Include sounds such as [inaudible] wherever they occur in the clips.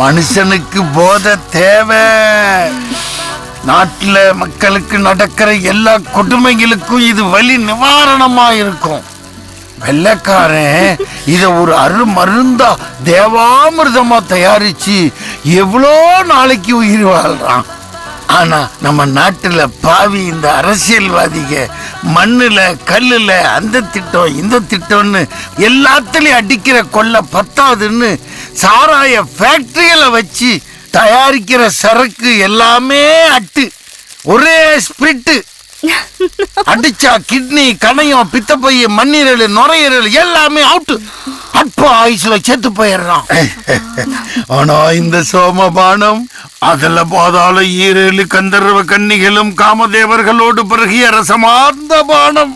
மனுஷனுக்கு போத தேவை. நாட்டில் மக்களுக்கு நடக்கிற எல்லா கொடுமைகளுக்கும் இது வழி நிவாரணமா இருக்கும். வெள்ளக்காரன் இதை ஒரு அரு மருந்தா தேவாமிர்தமா தயாரிச்சு எவ்வளோ நாளைக்கு உயிர் வாழ்றான்? ஆனா நம்ம நாட்டுல பாவி இந்த அரசியல்வாதிக மண்ணுல கல்லுல அந்த திட்டம் இந்த திட்டம்னு எல்லாத்துலயும் அடிக்கிற கொள்ள பத்தாதுன்னு சாராய ஃபேக்டரிகளை வச்சு தயாரிக்கிற சரக்கு எல்லாமே அட்டு. ஒரே ஸ்பிரிட்டு அடிச்சா கிட்னி கணையம் பித்தப்பைய மண்ணீரல் நுரையீரல் எல்லாமே அவுட்டு அப்போ ஆயுசுல செத்து போயிடுறான். ஆனா இந்த சோமபானம் அதுல பாதாள ஈரேழு கந்தர்வ கன்னிகளும் காமதேவர்களோடு பிறகிய ரசமார்ந்த பானம்.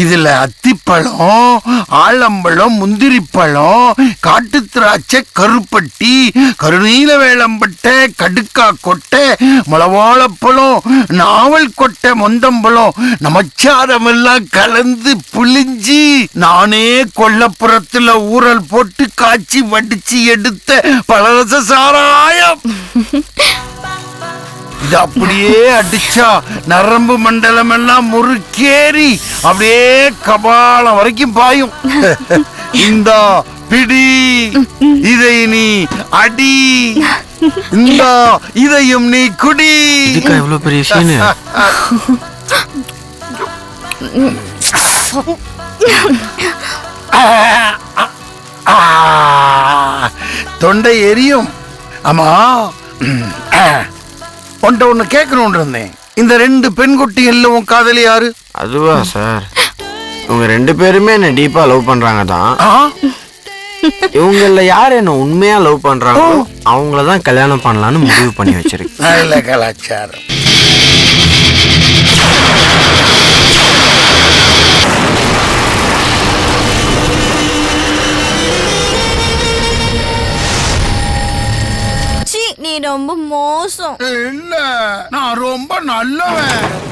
இதுல அத்திப்பழம் ஆலம்பழம் முந்திரிப்பழம் காட்டு திராட்சை கருப்பட்டி கருநீல வேளம்பட்டை கடுக்கா கொட்டை மலவாழப்பழம் நாவல் கொட்டை மொந்தம்பழம் நமச்சாரம் எல்லாம் கலந்து புளிஞ்சி நானே கொல்லப்புறத்துல ஊறல் போட்டு காய்ச்சி வடிச்சு எடுத்த பலரச சாராயம். இது அப்படியே அடிச்சா நரம்பு மண்டலம் எல்லாம் முறுக்கேறி அப்படியே கபாலம் வரைக்கும் பாயும். இந்தா பிடி இதை நீ அடி. இந்தா இதையும் நீ குடி. இதுக்கா இவ்வளவு பெரிய சீனு தொண்டை எரியும். ஆமா. [clears throat] உன்ட்ட ஒண்ணு கேட்கணும்னு இருந்தேன். இந்த ரெண்டு பெண் குட்டிகள்ல உன் காதலி யாரு? அதுவா சார். இவங்க ரெண்டு பேருமே என்ன டீப்பா லவ் பண்றாங்க தான்? இவங்கள யார் என்ன உண்மையா லவ் பண்றாங்களோ அவங்கள தான் கல்யாணம் பண்ணலாம்னு முடிவு பண்ணி வச்சிருக்கு நல்ல கலாச்சாரம். நீ ரொம்ப மோசம். இல்ல. நான் ரொம்ப நல்லவன்.